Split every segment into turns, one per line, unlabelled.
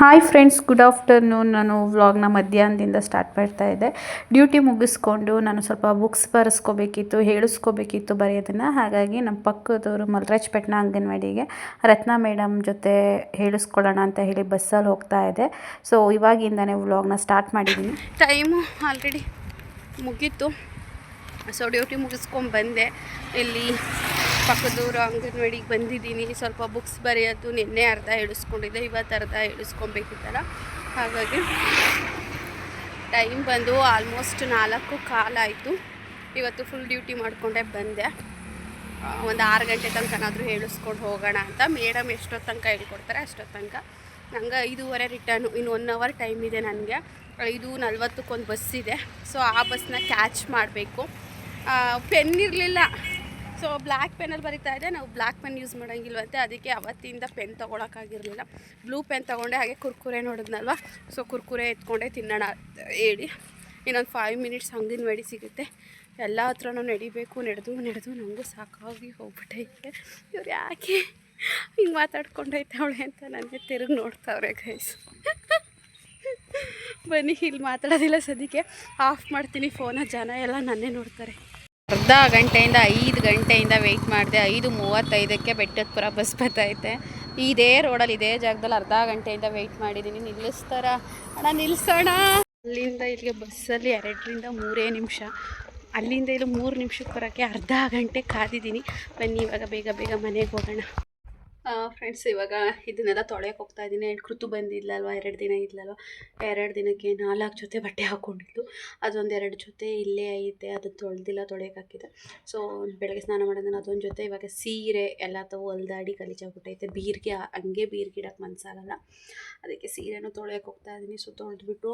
Hi friends good afternoon ನಾನು ವ್ಲಾಗ್ನ ಮಧ್ಯಾಹ್ನದಿಂದ ಸ್ಟಾರ್ಟ್ ಮಾಡ್ತಾ ಇದ್ದೆ. ಡ್ಯೂಟಿ ಮುಗಿಸ್ಕೊಂಡು ನಾನು ಸ್ವಲ್ಪ ಬುಕ್ಸ್ ಬರೆಸ್ಕೋಬೇಕಿತ್ತು, ಹೇಳಿಸ್ಕೋಬೇಕಿತ್ತು ಬರೆಯೋದನ್ನು. ಹಾಗಾಗಿ ನಮ್ಮ ಪಕ್ಕದವರು ಮಲ್ರಾಜ್ಪೇಟ್ನ ಅಂಗನವಾಡಿಗೆ ರತ್ನ ಮೇಡಮ್ ಜೊತೆ ಹೇಳಿಸ್ಕೊಳ್ಳೋಣ ಅಂತ ಹೇಳಿ ಬಸ್ಸಲ್ಲಿ ಹೋಗ್ತಾ ಇದೆ ಸೊ ಇವಾಗಿಂದನೇ ವ್ಲಾಗ್ನ ಸ್ಟಾರ್ಟ್ ಮಾಡಿದ್ದೀನಿ
ಟೈಮು ಆಲ್ರೆಡಿ ಮುಗೀತು. ಸೊ ಡ್ಯೂಟಿ ಮುಗಿಸ್ಕೊಂಡು ಬಂದೆ ಇಲ್ಲಿ ಪಕ್ಕದೂರು ಅಂಗನವಾಡಿಗೆ ಬಂದಿದ್ದೀನಿ. ಸ್ವಲ್ಪ ಬುಕ್ಸ್ ಬರೆಯೋದು ನಿನ್ನೆ ಅರ್ಧ ಇಳಿಸ್ಕೊಂಡಿದ್ದೆ ಇವತ್ತು ಅರ್ಧ ಹೇಳಿಸ್ಕೊಬೇಕಿತ್ತಲ್ಲ. ಹಾಗಾಗಿ ಟೈಮ್ ಬಂದು ಆಲ್ಮೋಸ್ಟ್ ನಾಲ್ಕು ಕಾಲಾಯಿತು ಇವತ್ತು ಫುಲ್ ಡ್ಯೂಟಿ ಮಾಡಿಕೊಂಡೇ ಬಂದೆ. ಒಂದು ಆರು ಗಂಟೆ ತನಕನಾದರೂ ಹೇಳಿಸ್ಕೊಂಡು ಹೋಗೋಣ ಅಂತ. ಮೇಡಮ್ ಎಷ್ಟೊತ್ತು ತನಕ ಹೇಳ್ಕೊಡ್ತಾರೆ ಅಷ್ಟೊತ್ತು ತನಕ. ನಂಗೆ ಐದೂವರೆ ರಿಟರ್ನು ಇನ್ನು ಒನ್ ಅವರ್ ಟೈಮ್ ಇದೆ ನನಗೆ. ಐದು ನಲ್ವತ್ತಕ್ಕೊಂದು ಬಸ್ ಇದೆ. ಸೊ ಆ ಬಸ್ನ ಕ್ಯಾಚ್ ಮಾಡಬೇಕು. ಪೆನ್ ಇರಲಿಲ್ಲ. ಸೊ ಬ್ಲ್ಯಾಕ್ ಪೆನ್ನಲ್ಲಿ ಬರೀತಾ ಇದೆ ನಾವು ಬ್ಲ್ಯಾಕ್ ಪೆನ್ ಯೂಸ್ ಮಾಡೋಂಗಿಲ್ವಂತೆ. ಅದಕ್ಕೆ ಅವತ್ತಿಂದ ಪೆನ್ ತೊಗೊಳಕ್ಕಾಗಿರಲಿಲ್ಲ ಬ್ಲೂ ಪೆನ್ ತೊಗೊಂಡೆ. ಹಾಗೆ ಕುರ್ಕುರೆ ನೋಡಿದ್ನಲ್ವ? ಸೊ ಕುರ್ಕುರೆ ಎತ್ಕೊಂಡೆ ತಿನ್ನೋಣ ಹೇಳಿ. ಇನ್ನೊಂದು ಫೈವ್ ಮಿನಿಟ್ಸ್ ಹಂಗಿನ ವೆಡಿ ಸಿಗುತ್ತೆ. ಎಲ್ಲ ಹತ್ರನೂ ನಡಿಬೇಕು. ನಡೆದು ನಡೆದು. ನನಗೂ ಸಾಕಾಗಿ ಹೋಗ್ಬಿಟ್ಟೈತೆ ಇವ್ರು ಯಾಕೆ ಹಿಂಗೆ ಮಾತಾಡ್ಕೊಂಡೈತೆ ಅವಳೆ ಅಂತ ನನಗೆ ತಿರುಗಿ ನೋಡ್ತಾವ್ರೆ ಗೈಸ್ ಬನ್ನಿ, ಇಲ್ಲಿ ಮಾತಾಡೋದಿಲ್ಲ ಸದ್ಯಕ್ಕೆ. ಆಫ್ ಮಾಡ್ತೀನಿ. ಫೋನ ಜನ ಎಲ್ಲ ನನ್ನೇ ನೋಡ್ತಾರೆ. ಅರ್ಧ ಗಂಟೆಯಿಂದ ಐದು ಗಂಟೆಯಿಂದ ವೆಯ್ಟ್ ಮಾಡಿದೆ, ಐದು ಮೂವತ್ತೈದಕ್ಕೆ ಬೆಟ್ಟದಪುರ ಬಸ್ ಬರ್ತೈತೆ ಇದೇ ರೋಡಲ್ಲಿ ಇದೇ ಜಾಗದಲ್ಲಿ ಅರ್ಧ ಗಂಟೆಯಿಂದ ವೆಯ್ಟ್ ಮಾಡಿದ್ದೀನಿ ನಿಲ್ಲಿಸ್ತಾರ? ಅಣ್ಣ ನಿಲ್ಲಿಸೋಣ ಅಲ್ಲಿಂದ ಇಲ್ಲಿಗೆ ಬಸ್ಸಲ್ಲಿ ಎರಡರಿಂದ ಮೂರೇ ನಿಮಿಷ. ಅಲ್ಲಿಂದ ಇಲ್ಲಿ ಮೂರು ನಿಮಿಷಕ್ಕೆ ಬರೋಕ್ಕೆ ಅರ್ಧ ಗಂಟೆ ಕಾದಿದ್ದೀನಿ. ಬನ್ನಿ, ಇವಾಗ ಬೇಗ ಬೇಗ ಮನೆಗೆ ಹೋಗೋಣ. ಫ್ರೆಂಡ್ಸ್ ಇವಾಗ ಇದನ್ನೆಲ್ಲ ತೊಳೆಯಕ್ಕೆ ಹೋಗ್ತಾ ಇದ್ದೀನಿ. ಕೃತು ಬಂದಿಲ್ಲಲ್ವ ಎರಡು ದಿನ ಇಲ್ಲಲ್ವ ಎರಡು ದಿನಕ್ಕೆ ನಾಲ್ಕು ಜೊತೆ ಬಟ್ಟೆ ಹಾಕ್ಕೊಂಡಿದ್ದು ಅದೊಂದು ಎರಡು ಜೊತೆ ಇಲ್ಲೇ ಐತೆ. ಅದು ತೊಳೆದಿಲ್ಲ ತೊಳೆಯೋಕ್ಕಾಕಿದೆ ಸೊ ಬೆಳಗ್ಗೆ ಸ್ನಾನ ಮಾಡೋದನ್ನು ಅದೊಂದು ಜೊತೆ ಇವಾಗ ಸೀರೆ ಎಲ್ಲ ತಗೋ ಹೊಲ್ದಾಡಿ ಗಲೀಜಾಗ್ಬಿಟ್ಟೈತೆ. ಬೀರ್ಗೆ, ಹಂಗೆ ಬೀರ್ಗಿಡಕ್ಕೆ ಮನಸ್ಸಾಗಲ್ಲ ಅದಕ್ಕೆ ಸೀರೆನೂ ತೊಳೆಯೋಕೆ ಹೋಗ್ತಾ ಇದ್ದೀನಿ. ಸೊ ತೊಳೆದ್ಬಿಟ್ಟು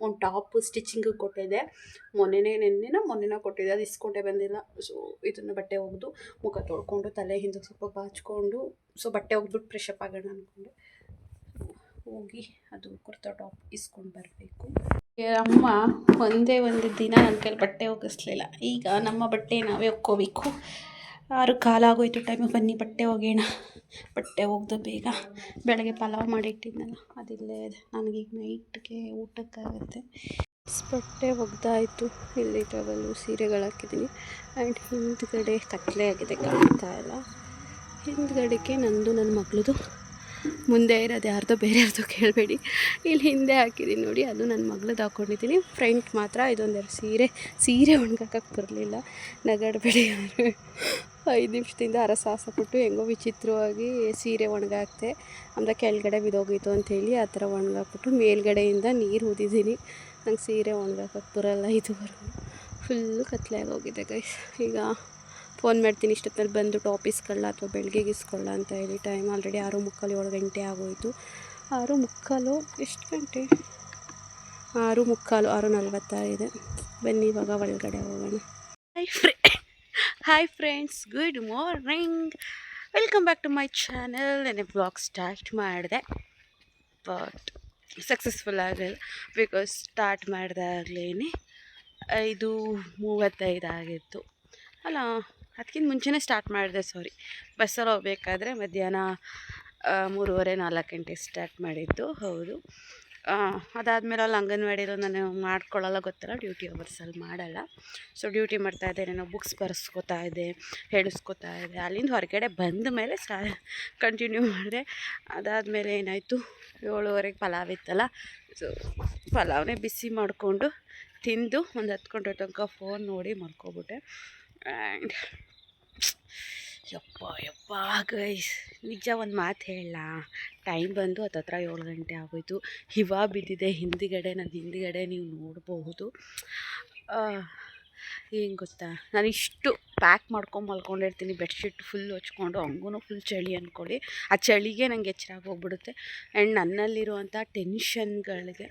ಒಂದು ಟಾಪ್ ಸ್ಟಿಚಿಂಗಿಗೆ ಕೊಟ್ಟಿದ್ದೆ. ಮೊನ್ನೆನೇ, ನೆನ್ನೆನ ಮೊನ್ನೆನ ಕೊಟ್ಟಿದ್ದೆ. ಅದು ಇಸ್ಕೊಂಡೆ ಬಂದಿಲ್ಲ. ಸೊ ಇದನ್ನು ಬಟ್ಟೆ ಒಗೆದು ಮುಖ ತೊಳ್ಕೊಂಡು ತಲೆ ಹಿಂದಕ್ಕೆ ಸ್ವಲ್ಪ ಬಾಚ್ಕೊಂಡು ಸೊ ಬಟ್ಟೆ ಹೋಗ್ಬಿಟ್ಟು ಫ್ರೆಶ್ ಅಪ್ ಆಗೋಣ ಅಂದ್ಕೊಂಡೆ ಹೋಗಿ ಅದು ಕುರ್ತಾ ಟಾಪ್ ಇಸ್ಕೊಂಡು ಬರಬೇಕು. ಅಮ್ಮ, ಒಂದೇ ಒಂದು ದಿನ ನನ್ನ ಕೈಲಿ ಬಟ್ಟೆ ಒಗಿಸ್ಲಿಲ್ಲ. ಈಗ ನಮ್ಮ ಬಟ್ಟೆ ನಾವೇ ಒಕ್ಕೋಬೇಕು ಆರು ಕಾಲಾಗೋಯ್ತು ಟೈಮ್ ಬನ್ನಿ ಬಟ್ಟೆ ಒಗೆಯೋಣ. ಬಟ್ಟೆ ಒಗೆದು ಬೇಗ ಬೆಳಗ್ಗೆ ಪಲಾವ್ ಮಾಡಿಟ್ಟಿದ್ನಲ್ಲ ಅದಿಲ್ಲೇ ನನಗೀಗ ನೈಟ್ಗೆ ಊಟಕ್ಕಾಗುತ್ತೆ. ಬಟ್ಟೆ ಒಗ್ದಾಯಿತು. ಇಲ್ಲಿ ಟವಲು ಸೀರೆಗಳು ಹಾಕಿದ್ದೀನಿ ಆ್ಯಂಡ್ ಹಿಂದ್ಗಡೆ ಕತ್ಲೆ ಆಗಿದೆ, ಕಾಣ್ತಾ ಇಲ್ಲ. ಹಿಂದ್ಗಡೆಗೆ ನಂದು, ನನ್ನ ಮಗಳದು. ಮುಂದೆ ಇರೋದು ಯಾರ್ದೋ ಬೇರೆಯವ್ರದ್ದು ಕೇಳಬೇಡಿ. ಇಲ್ಲಿ ಹಿಂದೆ ಹಾಕಿದ್ದೀನಿ ನೋಡಿ, ಅದು ನನ್ನ ಮಗಳದ್ದು ಹಾಕ್ಕೊಂಡಿದ್ದೀನಿ ಫ್ರಂಟ್ ಮಾತ್ರ ಇದೊಂದೆರಡು ಸೀರೆ. ಸೀರೆ ಒಣಗಾಕಕ್ಕೆ ಬರಲಿಲ್ಲ. ನಗಡಬೇಡಿ ಯಾರು. ಐದು ನಿಮಿಷದಿಂದ ಅರಸ ಸಾಹಸ ಪಟ್ಟು ಹೆಂಗೋ ವಿಚಿತ್ರವಾಗಿ ಸೀರೆ ಒಣಗಾಕ್ತೆ. ಅಂದರೆ ಕೆಳಗಡೆ ಬಿದ್ದೋಗಿತ್ತು ಅಂಥೇಳಿ ಆ ಥರ ಒಣಗಾಕ್ಬಿಟ್ಟು ಮೇಲ್ಗಡೆಯಿಂದ ನೀರು ಊದಿದ್ದೀನಿ ನಂಗೆ ಸೀರೆ ಒಣಗಾಕಕ್ಕೆ ಬರೋಲ್ಲ ಇದುವರೆಗೂ. ಫುಲ್ಲು ಕತ್ಲೆ ಆಗೋಗಿದೆ ಗೈಸ್ ಈಗ ಫೋನ್ ಮಾಡ್ತೀನಿ ಇಷ್ಟೊತ್ತಲ್ಲಿ ಬಂದು ಟಾಪ್ ಇಸ್ಕೊಳ್ಳ ಅಥವಾ ಬೆಳಗ್ಗೆಗೆ ಇಸ್ಕೊಳ್ಳ ಅಂತ ಹೇಳಿ. ಟೈಮ್ ಆಲ್ರೆಡಿ ಆರು ಮುಕ್ಕಾಲು ಏಳು ಗಂಟೆ ಆಗೋಯಿತು. ಆರು ಮುಕ್ಕಾಲು ಎಷ್ಟು ಗಂಟೆ? ಆರು ಮುಕ್ಕಾಲು, ಆರು ನಲ್ವತ್ತಾಗಿದೆ ಬನ್ನಿ, ಇವಾಗ ಒಳಗಡೆ ಹೋಗೋಣ. Hi free hi friends good morning welcome back to my channel ನಾನು ಬ್ಲಾಗ್ ಸ್ಟಾರ್ಟ್ ಮಾಡಿದೆ ಬಟ್ ಸಕ್ಸಸ್ಫುಲ್ ಆಗಲಿಲ್ಲ. ಬಿಕಾಸ್ ಸ್ಟಾರ್ಟ್ ಮಾಡಿದಾಗಲೇ ಐದು ಮೂವತ್ತೈದು ಆಗಿತ್ತು. ಅಲ್ಲ ಅದಕ್ಕಿಂತ ಮುಂಚೆನೇ ಸ್ಟಾರ್ಟ್ ಮಾಡಿದೆ ಸಾರಿ ಬಸ್ಸಲ್ಲಿ ಹೋಗ್ಬೇಕಾದ್ರೆ ಮಧ್ಯಾಹ್ನ ಮೂರುವರೆ, ನಾಲ್ಕು ಗಂಟೆಗೆ ಸ್ಟಾರ್ಟ್ ಮಾಡಿದ್ದು, ಹೌದು. ಅದಾದಮೇಲೆ ಅಲ್ಲಿ ಅಂಗನವಾಡಿಲೂ ನಾನು ಮಾಡ್ಕೊಳ್ಳಲ್ಲ ಗೊತ್ತಲ್ಲ ಡ್ಯೂಟಿ ಅವರ್ಸಲ್ಲಿ ಮಾಡಲ್ಲ. ಸೊ ಡ್ಯೂಟಿ ಮಾಡ್ತಾಯಿದ್ದೆ ನಾನು ಬುಕ್ಸ್ ಬರೆಸ್ಕೋತಾ ಇದ್ದೆ, ಹೇಳಿಸ್ಕೊತಾ ಇದ್ದೆ. ಅಲ್ಲಿಂದ ಹೊರಗಡೆ ಬಂದ ಮೇಲೆ ಸ್ಟಾ ಕಂಟಿನ್ಯೂ ಮಾಡಿದೆ. ಅದಾದಮೇಲೆ ಏನಾಯಿತು, ಏಳುವರೆಗೆ ಪಲಾವ್ ಇತ್ತಲ್ಲ ಸೊ ಪಲಾವ್ನೇ ಬಿಸಿ ಮಾಡಿಕೊಂಡು ತಿಂದು ಒಂದು ಹತ್ತು ಗಂಟೆ ತನಕ ಫೋನ್ ನೋಡಿ ಮಲ್ಕೊಬಿಟ್ಟೆ. ಆ್ಯಂಡ್ ಯಪ್ಪ ಯಪ್ಪ ಗೈಸ್ ನಿಜ ಒಂದು ಮಾತು ಹೇಳ ಟೈಮ್ ಬಂದು ಹತ್ತತ್ರ ಏಳು ಗಂಟೆ ಆಗೋಯ್ತು. ಹಿವ ಬಿದ್ದಿದೆ. ಹಿಂದಿಗಡೆ ನನ್ನ ಹಿಂದಿಗಡೆ ನೀವು ನೋಡಬಹುದು. ಏನು ಗೊತ್ತಾ? ನಾನು ಇಷ್ಟು ಪ್ಯಾಕ್ ಮಾಡ್ಕೊಂಡು ಮಲ್ಕೊಂಡಿರ್ತೀನಿ. ಬೆಡ್ಶೀಟ್ ಫುಲ್ ಹೊಚ್ಕೊಂಡು ಹಂಗೂ ಫುಲ್ ಚಳಿ ಅಂದ್ಕೊಳ್ಳಿ ಆ ಚಳಿಗೆ ನಂಗೆ ಎಚ್ಚರ ಹೋಗ್ಬಿಡುತ್ತೆ ಆ್ಯಂಡ್ ನನ್ನಲ್ಲಿರುವಂಥ ಟೆನ್ಷನ್ಗಳಿಗೆ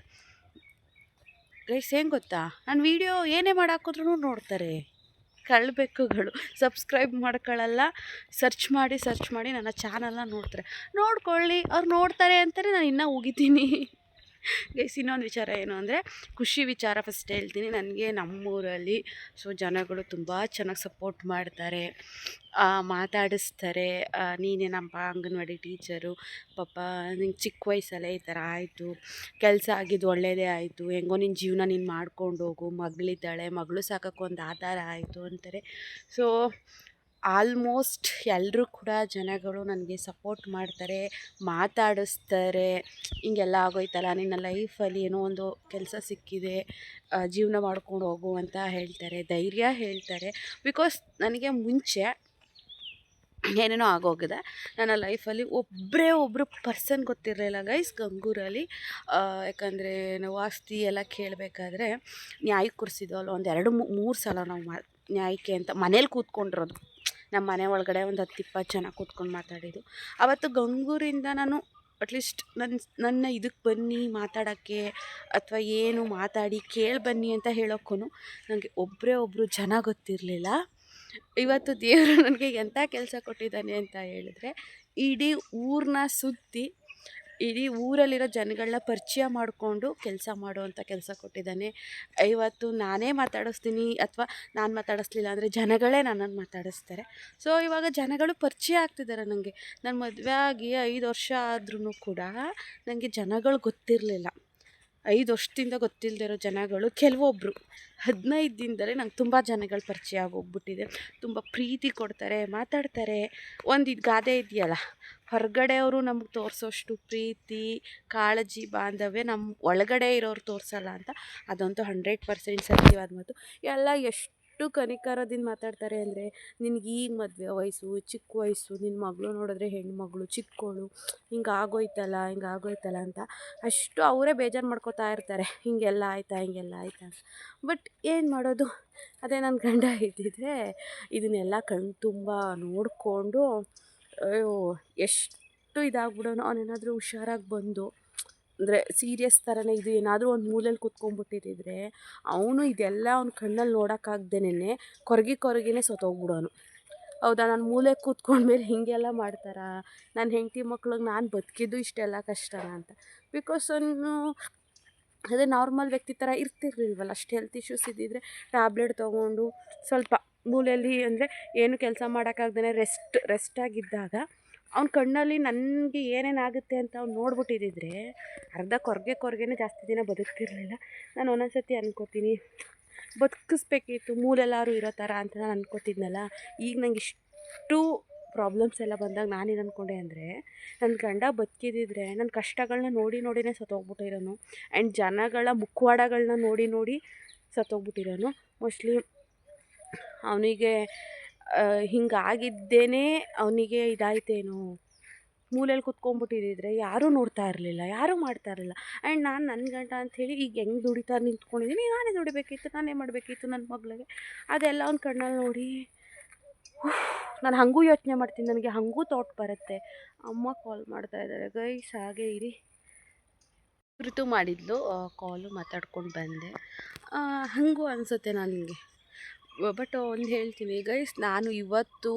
ಗೈಸ್ ಏನು ಗೊತ್ತಾ? ನಾನು ವೀಡಿಯೋ ಏನೇ ಮಾಡಾಕಿದ್ರೂ ನೋಡ್ತಾರೆ. ಕಳ್ಬೆಕ್ಕುಗಳು ಸಬ್ಸ್ಕ್ರೈಬ್ ಮಾಡ್ಕೊಳ್ಳಲ್ಲ, ಸರ್ಚ್ ಮಾಡಿ ಸರ್ಚ್ ಮಾಡಿ ನನ್ನ ಚಾನಲ್ನ ನೋಡ್ತಾರೆ. ನೋಡ್ಕೊಳ್ಳಿ, ಅವ್ರು ನೋಡ್ತಾರೆ ಅಂತಲೇ ನಾನು ಇನ್ನೂ ಉಗಿತೀನಿ. ಗೈಸ್ ಇನ್ನೊಂದು ವಿಚಾರ ಏನು ಅಂದರೆ, ಖುಷಿ ವಿಚಾರ ಫಸ್ಟ್ ಹೇಳ್ತೀನಿ. ನನಗೆ ನಮ್ಮೂರಲ್ಲಿ ಸೊ ಜನಗಳು ತುಂಬ ಚೆನ್ನಾಗಿ ಸಪೋರ್ಟ್ ಮಾಡ್ತಾರೆ. ಮಾತಾಡಿಸ್ತಾರೆ. ನೀನೇ ನಮ್ಮ ಅಂಗನವಾಡಿ ಟೀಚರು ಪಾಪ ನಿಂಗೆ ಚಿಕ್ಕ ವಯಸ್ಸಲ್ಲೇ ಈ ಥರ ಆಯಿತು. ಕೆಲಸ ಆಗಿದ್ದು ಒಳ್ಳೆಯದೇ ಆಯಿತು. ಹೆಂಗೋ ನಿನ್ನ ಜೀವನ ನೀನು ಮಾಡ್ಕೊಂಡು ಹೋಗು ಮಗಳಿದ್ದಾಳೆ, ಮಗಳು ಸಾಕೋಕ್ಕೆ ಆಧಾರ ಆಯಿತು ಅಂತಾರೆ. ಸೊ ಆಲ್ಮೋಸ್ಟ್ ಎಲ್ಲರೂ ಕೂಡ ಜನಗಳು ನನಗೆ ಸಪೋರ್ಟ್ ಮಾಡ್ತಾರೆ, ಮಾತಾಡಿಸ್ತಾರೆ. ಹಿಂಗೆಲ್ಲ ಆಗೋಯ್ತಲ್ಲ, ನಿನ್ನ ಲೈಫಲ್ಲಿ ಏನೋ ಒಂದು ಕೆಲಸ ಸಿಕ್ಕಿದೆ ಜೀವನ ಮಾಡ್ಕೊಂಡು ಹೋಗು ಅಂತ ಹೇಳ್ತಾರೆ, ಧೈರ್ಯ ಹೇಳ್ತಾರೆ. ಬಿಕಾಸ್ ನನಗೆ ಮುಂಚೆ ಏನೇನೋ ಆಗೋಗಿದೆ, ನನ್ನ ಲೈಫಲ್ಲಿ ಒಬ್ಬರೇ ಒಬ್ಬರು ಪರ್ಸನ್ ಗೊತ್ತಿರಲಿಲ್ಲ. ಗೈಸ್ ಗಂಗೂರಲ್ಲಿ ಯಾಕಂದರೆ ನಾವು ಆಸ್ತಿ ಎಲ್ಲ ಕೇಳಬೇಕಾದ್ರೆ ನ್ಯಾಯಕ್ಕೆ ಕೂರಿಸಿದ್ವಲ್ಲ ಒಂದು ಎರಡು ಮೂರು ಸಲ ನಾವು ಮಾ, ನ್ಯಾಯಕ್ಕೆ ಅಂತ ಮನೇಲಿ ಕೂತ್ಕೊಂಡಿರೋದು. ನಮ್ಮ ಮನೆ ಒಳಗಡೆ ಒಂದು ಹತ್ತು ಇಪ್ಪತ್ತು ಜನ ಕೂತ್ಕೊಂಡು ಮಾತಾಡಿದ್ದು. ಆವತ್ತು ಗಂಗೂರಿಂದ ನಾನು ಅಟ್ಲೀಸ್ಟ್ ನನ್ನ ನನ್ನ ಇದಕ್ಕೆ ಬನ್ನಿ, ಮಾತಾಡೋಕ್ಕೆ ಅಥವಾ ಏನು ಮಾತಾಡಿ, ಕೇಳಿ ಬನ್ನಿ ಅಂತ ಹೇಳೋಕ್ಕೂ ನನಗೆ ಒಬ್ಬರೇ ಒಬ್ಬರು ಜನ ಗೊತ್ತಿರಲಿಲ್ಲ. ಇವತ್ತು ದೇವರು ನನಗೆ ಎಂಥ ಕೆಲಸ ಕೊಟ್ಟಿದ್ದಾನೆ ಅಂತ ಹೇಳಿದ್ರೆ ಇಡೀ ಊರನ್ನ ಸುತ್ತಿ ಇಡೀ ಊರಲ್ಲಿರೋ ಜನಗಳನ್ನ ಪರಿಚಯ ಮಾಡಿಕೊಂಡು ಕೆಲಸ ಮಾಡುವಂಥ ಕೆಲಸ ಕೊಟ್ಟಿದ್ದಾನೆ. ಇವತ್ತು ನಾನೇ ಮಾತಾಡಿಸ್ತೀನಿ ಅಥವಾ ನಾನು ಮಾತಾಡಿಸ್ಲಿಲ್ಲ ಅಂದರೆ ಜನಗಳೇ ನನ್ನನ್ನು ಮಾತಾಡಿಸ್ತಾರೆ. ಸೊ ಇವಾಗ ಜನಗಳು ಪರಿಚಯ ಆಗ್ತಿದ್ದಾರೆ ನನಗೆ ನನ್ನ ಮದುವೆ ಆಗಿ ಐದು ವರ್ಷ ಆದ್ರೂ ಕೂಡ ನನಗೆ ಜನಗಳು ಗೊತ್ತಿರಲಿಲ್ಲ. ಐದು ವರ್ಷದಿಂದ ಗೊತ್ತಿಲ್ಲದಿರೋ ಜನಗಳು ಕೆಲವೊಬ್ಬರು ಹದಿನೈದು ದಿನದಲ್ಲೇ ನಂಗೆ ತುಂಬ ಜನಗಳು ಪರಿಚಯ ಆಗೋಗ್ಬಿಟ್ಟಿದೆ. ತುಂಬ ಪ್ರೀತಿ ಕೊಡ್ತಾರೆ, ಮಾತಾಡ್ತಾರೆ. ಒಂದು ಇದು ಗಾದೆ ಇದೆಯಲ್ಲ ಹೊರಗಡೆಯವರು ನಮ್ಗೆ ತೋರಿಸೋಷ್ಟು ಪ್ರೀತಿ, ಕಾಳಜಿ, ಬಾಂಧವ್ಯ ನಮ್ಮ ಒಳಗಡೆ ಇರೋರು ತೋರಿಸಲ್ಲ ಅಂತ ಅದಂತೂ ಹಂಡ್ರೆಡ್ ಪರ್ಸೆಂಟ್ ಸತ್ಯವಾದ ಮಾತು. ಎಲ್ಲ ಎಷ್ಟು ಕನಿಕರದಿಂದ ಮಾತಾಡ್ತಾರೆ ಅಂದರೆ ನಿನಗೆ ಈಗ ಮದುವೆ ವಯಸ್ಸು ಚಿಕ್ಕ ವಯಸ್ಸು ನಿನ್ನ ಮಗಳು ನೋಡಿದ್ರೆ ಹೆಣ್ಮಗಳು ಚಿಕ್ಕವಳು ಹಿಂಗೆ ಆಗೋಯ್ತಲ್ಲ ಹಿಂಗೆ ಆಗೋಯ್ತಲ್ಲ ಅಂತ ಅಷ್ಟು ಅವರೇ ಬೇಜಾರು ಮಾಡ್ಕೋತಾ ಇರ್ತಾರೆ. ಹಿಂಗೆಲ್ಲ ಆಯ್ತಾ ಹಿಂಗೆಲ್ಲ ಆಯ್ತಾ ಬಟ್ ಏನು ಮಾಡೋದು? ಅದೇ ನನ್ನ ಗಂಡ ಇದ್ದಿದ್ರೆ ಇದನ್ನೆಲ್ಲ ಕಣ್ಣು ತುಂಬ ನೋಡಿಕೊಂಡು ಅಯ್ಯೋ, ಎಷ್ಟು ಇದಾಗ್ಬಿಡೋನು ಅವನೇನಾದರೂ ಹುಷಾರಾಗಿ ಬಂದು, ಅಂದರೆ ಸೀರಿಯಸ್ ಥರನೇ ಇದು ಏನಾದರೂ ಒಂದು ಮೂಲೆಯಲ್ಲಿ ಕೂತ್ಕೊಂಡ್ಬಿಟ್ಟಿದ್ರೆ ಅವನು ಇದೆಲ್ಲ ಅವ್ನ ಕಣ್ಣಲ್ಲಿ ನೋಡೋಕ್ಕಾಗ್ದೇನೆ ಕೊರಗಿ ಕೊರಗಿನೇ ಸತ್ತೋಗ್ಬಿಡೋನು. ಹೌದಾ, ನಾನು ಮೂಲೆ ಕೂತ್ಕೊಂಡ್ಮೇಲೆ ಹೀಗೆಲ್ಲ ಮಾಡ್ತಾರಾ? ನನ್ನ ಹೆಂಡತಿ ಮಕ್ಳಿಗೆ ನಾನು ಬದುಕಿದ್ದು ಇಷ್ಟೆಲ್ಲ ಕಷ್ಟನಾ ಅಂತ. ಬಿಕಾಸ್ ಅವನು, ಅದೇ ನಾರ್ಮಲ್ ವ್ಯಕ್ತಿ ಥರ ಇರ್ತಿರ್ಲಿಲ್ವಲ್ಲ, ಅಷ್ಟು ಹೆಲ್ತ್ ಇಶ್ಯೂಸ್ ಇದ್ದಿದ್ರೆ ಟ್ಯಾಬ್ಲೆಟ್ ತೊಗೊಂಡು ಸ್ವಲ್ಪ ಮೂಲೆಯಲ್ಲಿ ಅಂದರೆ ಏನು ಕೆಲಸ ಮಾಡೋಕ್ಕಾಗ್ದೇ ರೆಸ್ಟ್ ರೆಸ್ಟಾಗಿದ್ದಾಗ ಅವ್ನ ಕಣ್ಣಲ್ಲಿ ನನಗೆ ಏನೇನಾಗುತ್ತೆ ಅಂತ ಅವ್ನು ನೋಡ್ಬಿಟ್ಟಿದ್ದಿದ್ರೆ ಅರ್ಧ ಕೊರಗೆ ಕೊರ್ಗೆನೇ ಜಾಸ್ತಿ ದಿನ ಬದುಕ್ತಿರಲಿಲ್ಲ. ನಾನು ಒಂದೊಂದು ಸತಿ ಬದುಕಿಸ್ಬೇಕಿತ್ತು, ಮೂಲೆಲ್ಲಾರು ಇರೋ ಥರ ಅಂತ ನಾನು ಅನ್ಕೋತಿದ್ನಲ್ಲ, ಈಗ ನಂಗೆ ಇಷ್ಟು ಪ್ರಾಬ್ಲಮ್ಸ್ ಎಲ್ಲ ಬಂದಾಗ ನಾನೇನು ಅಂದ್ಕೊಂಡೆ ಅಂದರೆ ನನ್ನ ಗಂಡ ಬದುಕಿದ್ದಿದ್ರೆ ನನ್ನ ಕಷ್ಟಗಳನ್ನ ನೋಡಿ ನೋಡಿನೇ ಸತ್ತೋಗ್ಬಿಟ್ಟಿರೋನು ಆ್ಯಂಡ್ ಜನಗಳ ಮುಖವಾಡಗಳನ್ನ ನೋಡಿ ನೋಡಿ ಸತ್ತೋಗ್ಬಿಟ್ಟಿರೋನು. ಮೋಸ್ಟ್ಲಿ ಅವನಿಗೆ ಹಿಂಗಾಗಿದ್ದೇನೆ, ಅವನಿಗೆ ಇದಾಯ್ತೇನೋ. ಮೂಲೆಯಲ್ಲಿ ಕುತ್ಕೊಂಡ್ಬಿಟ್ಟಿದ್ದಿದ್ರೆ ಯಾರೂ ನೋಡ್ತಾ ಇರಲಿಲ್ಲ, ಯಾರೂ ಮಾಡ್ತಾ ಇರಲಿಲ್ಲ. ಆ್ಯಂಡ್ ನಾನು ನನ್ನ ಗಂಟ ಅಂಥೇಳಿ ಈಗ ಹೆಂಗೆ ದುಡಿತಾ ನಿಂತ್ಕೊಂಡಿದ್ದೀನಿ, ನಾನೇ ದುಡಿಬೇಕಿತ್ತು, ನಾನೇ ಮಾಡಬೇಕಿತ್ತು ನನ್ನ ಮಗಳಿಗೆ. ಅದೆಲ್ಲ ಅವ್ನ ಕಣ್ಣಲ್ಲಿ ನೋಡಿ ನಾನು ಹಾಗೂ ಯೋಚನೆ ಮಾಡ್ತೀನಿ, ನನಗೆ ಹಾಗೂ ಥಾಟ್ ಬರುತ್ತೆ. ಅಮ್ಮ ಕಾಲ್ ಮಾಡ್ತಾ ಇದ್ದಾರೆ, ಗೈಸ್ ಹಾಗೆ ಇರಿ. ಋತು ಮಾಡಿದ್ಲು ಕಾಲು ಮಾತಾಡ್ಕೊಂಡು ಬಂದೆ. ಹಾಗೂ ಅನಿಸುತ್ತೆ ನನಗೆ ಬಟ್ ಒಂದು ಹೇಳ್ತೀನಿ ಗೈಸ್ ನಾನು ಇವತ್ತು